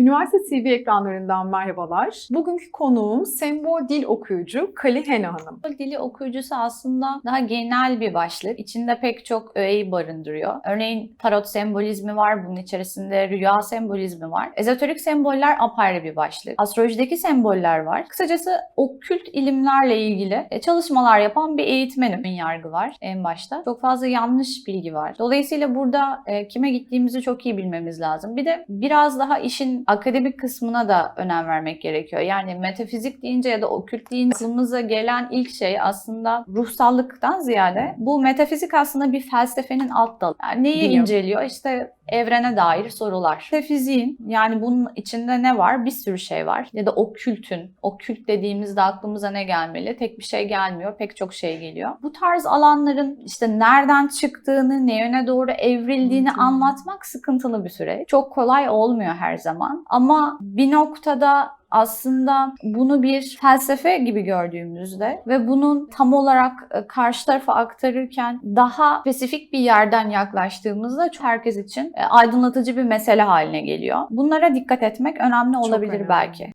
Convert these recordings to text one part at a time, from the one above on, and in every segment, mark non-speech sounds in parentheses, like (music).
Üniversite TV ekranlarından merhabalar. Bugünkü konuğum sembol dil okuyucu Kali Hena Hanım. Dili okuyucusu aslında daha genel bir başlık. İçinde pek çok öğeyi barındırıyor. Örneğin tarot sembolizmi var, bunun içerisinde rüya sembolizmi var. Ezoterik semboller apayrı bir başlık. Astrolojideki semboller var. Kısacası okült ilimlerle ilgili e, çalışmalar yapan bir eğitmenim. Yargı var en başta. Çok fazla yanlış bilgi var. Dolayısıyla burada e, kime gittiğimizi çok iyi bilmemiz lazım. Bir de biraz daha işin akademik kısmına da önem vermek gerekiyor. Yani metafizik deyince ya da okült deyince aklımıza gelen ilk şey aslında ruhsallıktan ziyade bu metafizik aslında bir felsefenin alt dalı. Yani neyi Biliyorum. inceliyor? İşte evrene dair sorular. Metafiziğin yani bunun içinde ne var? Bir sürü şey var. Ya da okültün. Okült dediğimizde aklımıza ne gelmeli? Tek bir şey gelmiyor. Pek çok şey geliyor. Bu tarz alanların işte nereden çıktığını, ne yöne doğru evrildiğini Hı hı. anlatmak sıkıntılı bir süreç. Çok kolay olmuyor her zaman. Ama bir noktada aslında bunu bir felsefe gibi gördüğümüzde ve bunun tam olarak e, karşı tarafa aktarırken daha spesifik bir yerden yaklaştığımızda çok herkes için e, aydınlatıcı bir mesele haline geliyor. Bunlara dikkat etmek önemli olabilir önemli. belki.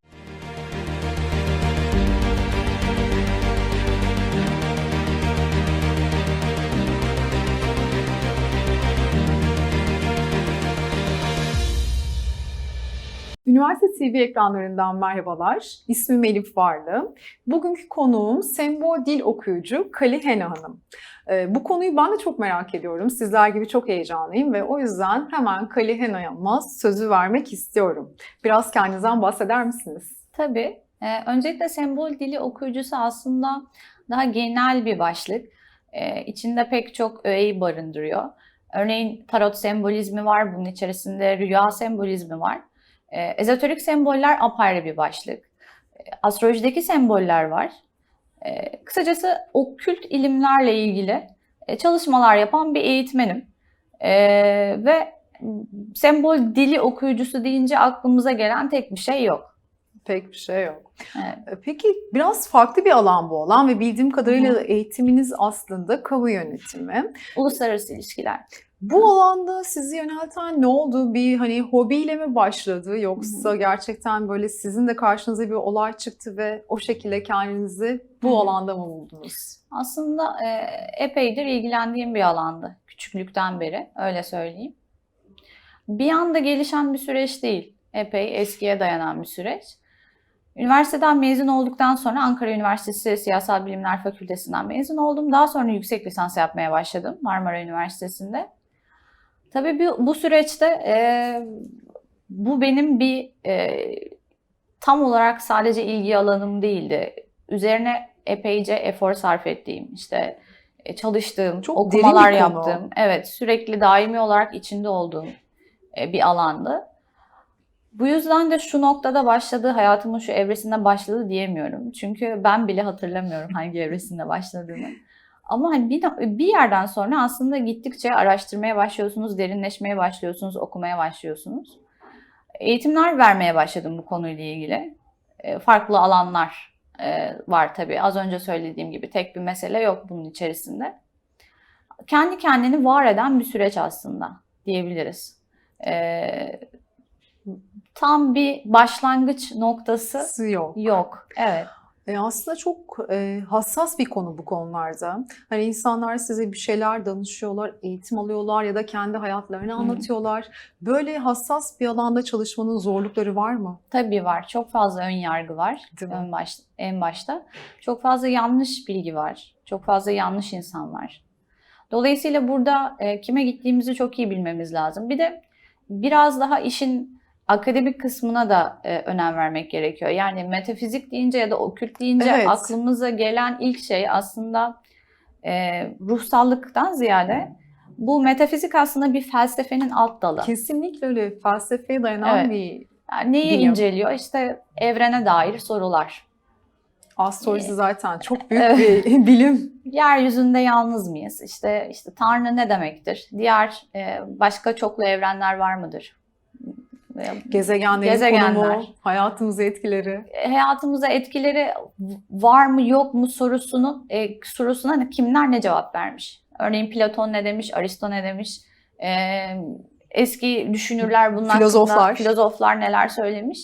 Üniversite TV ekranlarından merhabalar. İsmim Elif Varlı. Bugünkü konuğum sembol dil okuyucu Kali Hena Hanım. Ee, bu konuyu ben de çok merak ediyorum. Sizler gibi çok heyecanlıyım ve o yüzden hemen Kali Hena'ya sözü vermek istiyorum. Biraz kendinizden bahseder misiniz? Tabii. Ee, öncelikle sembol dili okuyucusu aslında daha genel bir başlık. Ee, içinde pek çok öğeyi barındırıyor. Örneğin tarot sembolizmi var, bunun içerisinde rüya sembolizmi var. Ee, ezoterik semboller apayrı bir başlık. Ee, astrolojideki semboller var. Ee, kısacası okült ilimlerle ilgili e, çalışmalar yapan bir eğitmenim. Ee, ve sembol dili okuyucusu deyince aklımıza gelen tek bir şey yok. Pek bir şey yok. Evet. Peki biraz farklı bir alan bu alan ve bildiğim kadarıyla Hı eğitiminiz aslında kamu yönetimi. Uluslararası ilişkiler. Bu alanda sizi yönelten ne oldu? Bir hani hobiyle mi başladı yoksa gerçekten böyle sizin de karşınıza bir olay çıktı ve o şekilde kendinizi bu Hı alanda mı buldunuz? Aslında e, epeydir ilgilendiğim bir alandı. Küçüklükten beri öyle söyleyeyim. Bir anda gelişen bir süreç değil. Epey eskiye dayanan bir süreç. Üniversiteden mezun olduktan sonra Ankara Üniversitesi Siyasal Bilimler Fakültesinden mezun oldum. Daha sonra yüksek lisans yapmaya başladım Marmara Üniversitesi'nde. Tabii bu, bu süreçte e, bu benim bir e, tam olarak sadece ilgi alanım değildi. Üzerine epeyce efor sarf ettiğim, işte e, çalıştığım, Çok okumalar yaptığım, evet sürekli daimi olarak içinde olduğum e, bir alandı. Bu yüzden de şu noktada başladı, hayatımın şu evresinde başladı diyemiyorum. Çünkü ben bile hatırlamıyorum hangi evresinde başladığını. Ama hani bir, bir yerden sonra aslında gittikçe araştırmaya başlıyorsunuz, derinleşmeye başlıyorsunuz, okumaya başlıyorsunuz. Eğitimler vermeye başladım bu konuyla ilgili. E, Farklı alanlar e, var tabii. Az önce söylediğim gibi tek bir mesele yok bunun içerisinde. Kendi kendini var eden bir süreç aslında diyebiliriz. E, tam bir başlangıç noktası Yok. yok. Evet. E aslında çok e, hassas bir konu bu konularda. Hani insanlar size bir şeyler danışıyorlar, eğitim alıyorlar ya da kendi hayatlarını Hı. anlatıyorlar. Böyle hassas bir alanda çalışmanın zorlukları var mı? Tabii var. Çok fazla ön yargı var Değil mi? ön baş, en başta. Çok fazla yanlış bilgi var. Çok fazla yanlış insan var. Dolayısıyla burada e, kime gittiğimizi çok iyi bilmemiz lazım. Bir de biraz daha işin akademik kısmına da e, önem vermek gerekiyor. Yani metafizik deyince ya da okült deyince Evet. aklımıza gelen ilk şey aslında e, ruhsallıktan ziyade bu metafizik aslında bir felsefenin alt dalı. Kesinlikle öyle felsefeye dayanan Evet. bir Yani neyi Bilim. inceliyor? İşte evrene dair sorular. astroloji Ee, zaten çok büyük Evet. bir (laughs) bilim. Yeryüzünde yalnız mıyız? İşte işte Tanrı ne demektir? Diğer e, başka çoklu evrenler var mıdır? E, Gezegenlerin Gezegenler. konumu, hayatımıza etkileri. hayatımıza etkileri var mı yok mu sorusunun e, sorusuna hani kimler ne cevap vermiş? Örneğin Platon ne demiş, Aristo ne demiş? E, eski düşünürler bunun Filozoflar. hakkında, filozoflar neler söylemiş.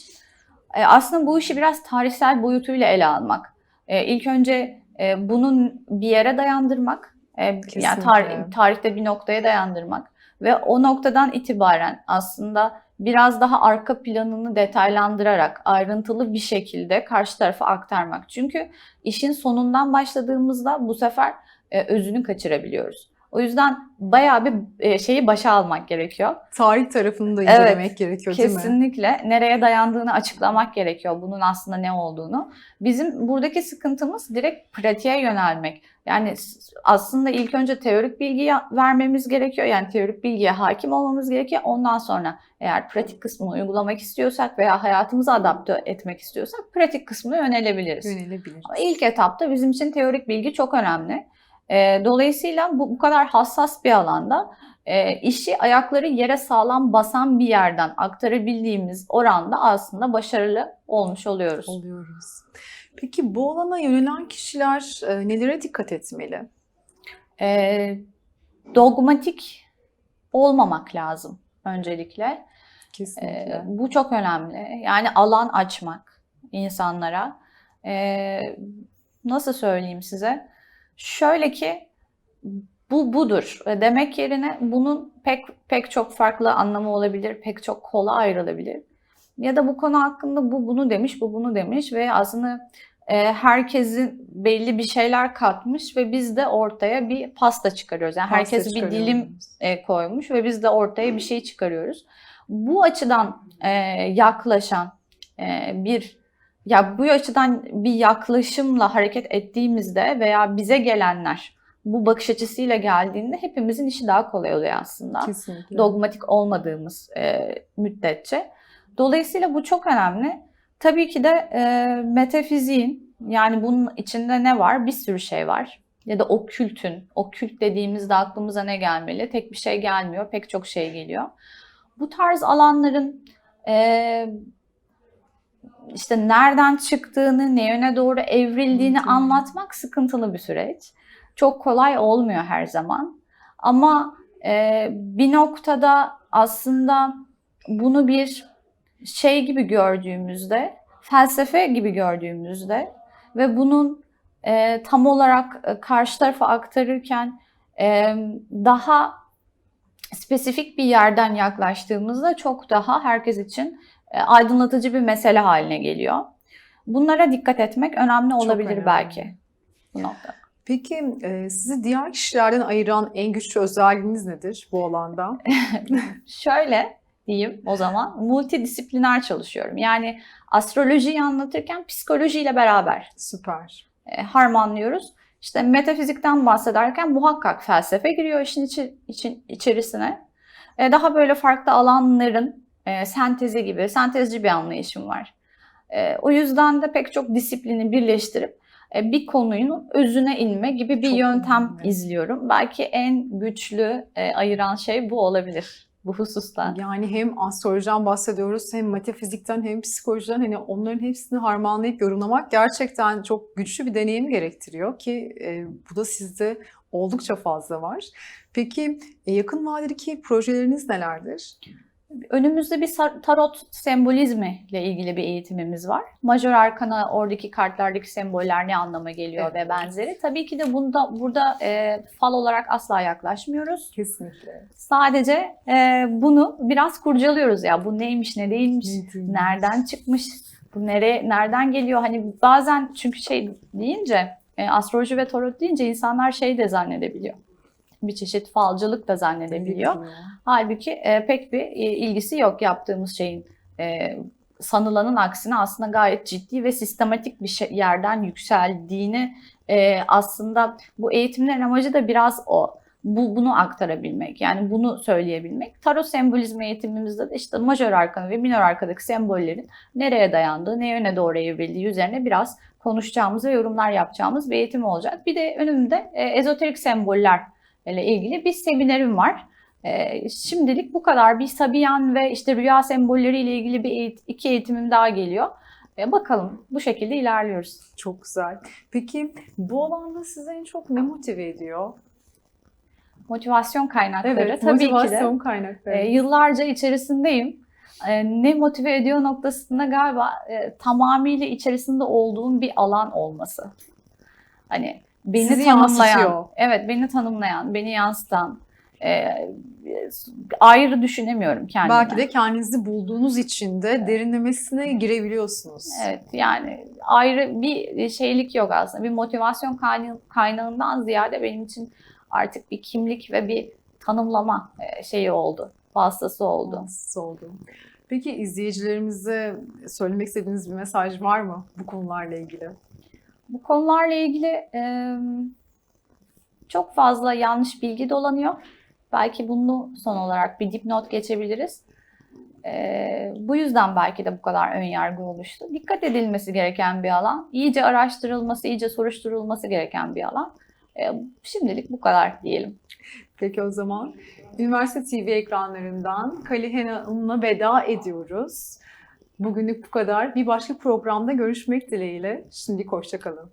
E, aslında bu işi biraz tarihsel boyutuyla ele almak. E, ilk önce e, bunun bir yere dayandırmak, e, yani tar- tarihte bir noktaya dayandırmak ve o noktadan itibaren aslında biraz daha arka planını detaylandırarak ayrıntılı bir şekilde karşı tarafa aktarmak. Çünkü işin sonundan başladığımızda bu sefer e, özünü kaçırabiliyoruz. O yüzden bayağı bir e, şeyi başa almak gerekiyor. Tarih tarafını da Evet, incelemek gerekiyor değil mi? Kesinlikle nereye dayandığını açıklamak gerekiyor. Bunun aslında ne olduğunu. Bizim buradaki sıkıntımız direkt pratiğe yönelmek. Yani aslında ilk önce teorik bilgi vermemiz gerekiyor. Yani teorik bilgiye hakim olmamız gerekiyor. Ondan sonra eğer pratik kısmını uygulamak istiyorsak veya hayatımıza adapte etmek istiyorsak pratik kısmına yönelebiliriz. Yönelebilir. Ama ilk etapta bizim için teorik bilgi çok önemli. Ee, dolayısıyla bu, bu kadar hassas bir alanda e, işi ayakları yere sağlam basan bir yerden aktarabildiğimiz oranda aslında başarılı olmuş oluyoruz. Oluyoruz. Peki bu alana yönelen kişiler e, nelere dikkat etmeli? Ee, dogmatik olmamak lazım öncelikle. Kesinlikle. Ee, bu çok önemli. Yani alan açmak insanlara. Ee, nasıl söyleyeyim size? Şöyle ki bu budur demek yerine bunun pek pek çok farklı anlamı olabilir, pek çok kola ayrılabilir. Ya da bu konu hakkında bu bunu demiş, bu bunu demiş ve aslında e, herkesin belli bir şeyler katmış ve biz de ortaya bir pasta çıkarıyoruz. Yani Pasta herkes bir dilim e, koymuş ve biz de ortaya bir şey çıkarıyoruz. Bu açıdan e, yaklaşan bir ya bu açıdan bir yaklaşımla hareket ettiğimizde veya bize gelenler bu bakış açısıyla geldiğinde hepimizin işi daha kolay oluyor aslında. Kesinlikle. Dogmatik olmadığımız e, müddetçe. Dolayısıyla bu çok önemli. Tabii ki de e, metafiziğin yani bunun içinde ne var? Bir sürü şey var. Ya da okültün, okült dediğimizde aklımıza ne gelmeli? Tek bir şey gelmiyor, pek çok şey geliyor. Bu tarz alanların e, işte nereden çıktığını, ne yöne doğru evrildiğini Hı hı. anlatmak sıkıntılı bir süreç. Çok kolay olmuyor her zaman. Ama e, bir noktada aslında bunu bir şey gibi gördüğümüzde, felsefe gibi gördüğümüzde ve bunun e, tam olarak e, karşı tarafa aktarırken e, daha spesifik bir yerden yaklaştığımızda çok daha herkes için aydınlatıcı bir mesele haline geliyor. Bunlara dikkat etmek önemli olabilir önemli. belki bu noktada. Peki e, sizi diğer kişilerden ayıran en güçlü özelliğiniz nedir bu alanda? (laughs) Şöyle diyeyim o zaman multidisipliner çalışıyorum. Yani astrolojiyi anlatırken psikolojiyle beraber Süper. e, harmanlıyoruz. İşte metafizikten bahsederken muhakkak felsefe giriyor işin içi- için içerisine. E, daha böyle farklı alanların e, sentezi gibi, sentezci bir anlayışım var. E, o yüzden de pek çok disiplini birleştirip e, bir konunun özüne inme gibi bir Çok yöntem önemli. izliyorum. Belki en güçlü e, ayıran şey bu olabilir bu hususta. Yani hem astrolojiden bahsediyoruz hem metafizikten hem psikolojiden hani onların hepsini harmanlayıp yorumlamak gerçekten çok güçlü bir deneyim gerektiriyor ki e, bu da sizde oldukça fazla var. Peki e, yakın vadedeki projeleriniz nelerdir? Önümüzde bir tarot sembolizmi ile ilgili bir eğitimimiz var. Majör arkana oradaki kartlardaki semboller ne anlama geliyor Evet. ve benzeri. Tabii ki de bunda burada e, fal olarak asla yaklaşmıyoruz. Kesinlikle. Sadece e, bunu biraz kurcalıyoruz ya. Bu neymiş, ne değilmiş, nereden çıkmış, bu nereye, nereden geliyor? Hani bazen çünkü şey deyince, e, astroloji ve tarot deyince insanlar şey de zannedebiliyor. Bir çeşit falcılık da zannedebiliyor. Halbuki e, pek bir e, ilgisi yok yaptığımız şeyin. E, sanılanın aksine aslında gayet ciddi ve sistematik bir şey, yerden yükseldiğini e, aslında bu eğitimlerin amacı da biraz o. Bu, bunu aktarabilmek yani bunu söyleyebilmek. Tarot sembolizmi eğitimimizde de işte majör arkanı ve minor arkadaki sembollerin nereye dayandığı, ne yöne doğru evrildiği üzerine biraz konuşacağımız ve yorumlar yapacağımız bir eğitim olacak. Bir de önümde e, ezoterik semboller ile ilgili bir seminerim var. Ee, şimdilik bu kadar. Bir Sabiyan ve işte rüya sembolleriyle ilgili bir eğit- iki eğitimim daha geliyor. Ee, bakalım bu şekilde ilerliyoruz. Çok güzel. Peki bu alanda sizi en çok ne motive ediyor? Motivasyon kaynakları Evet, tabii ki de. motivasyon kaynakları. E, yıllarca içerisindeyim. E, ne motive ediyor noktasında galiba e, tamamıyla içerisinde olduğum bir alan olması. Hani beni Sizi tanımlayan, yansıtıyor. evet beni tanımlayan, beni yansıtan, e, ayrı düşünemiyorum kendimi. Belki de kendinizi bulduğunuz için de derinlemesine girebiliyorsunuz. Evet yani ayrı bir şeylik yok aslında. Bir motivasyon kaynağı- kaynağından ziyade benim için artık bir kimlik ve bir tanımlama e, şeyi oldu. Vasıtası oldu. Rahatsız oldum. Peki izleyicilerimize söylemek istediğiniz bir mesaj var mı bu konularla ilgili? Bu konularla ilgili e, çok fazla yanlış bilgi dolanıyor. Belki bunu son olarak bir dipnot geçebiliriz. E, bu yüzden belki de bu kadar ön yargı oluştu. Dikkat edilmesi gereken bir alan. İyice araştırılması, iyice soruşturulması gereken bir alan. E, şimdilik bu kadar diyelim. Peki o zaman Üniversite TV ekranlarından Kalihen Hanım'la veda ediyoruz. Bugünlük bu kadar. Bir başka programda görüşmek dileğiyle. Şimdilik hoşçakalın.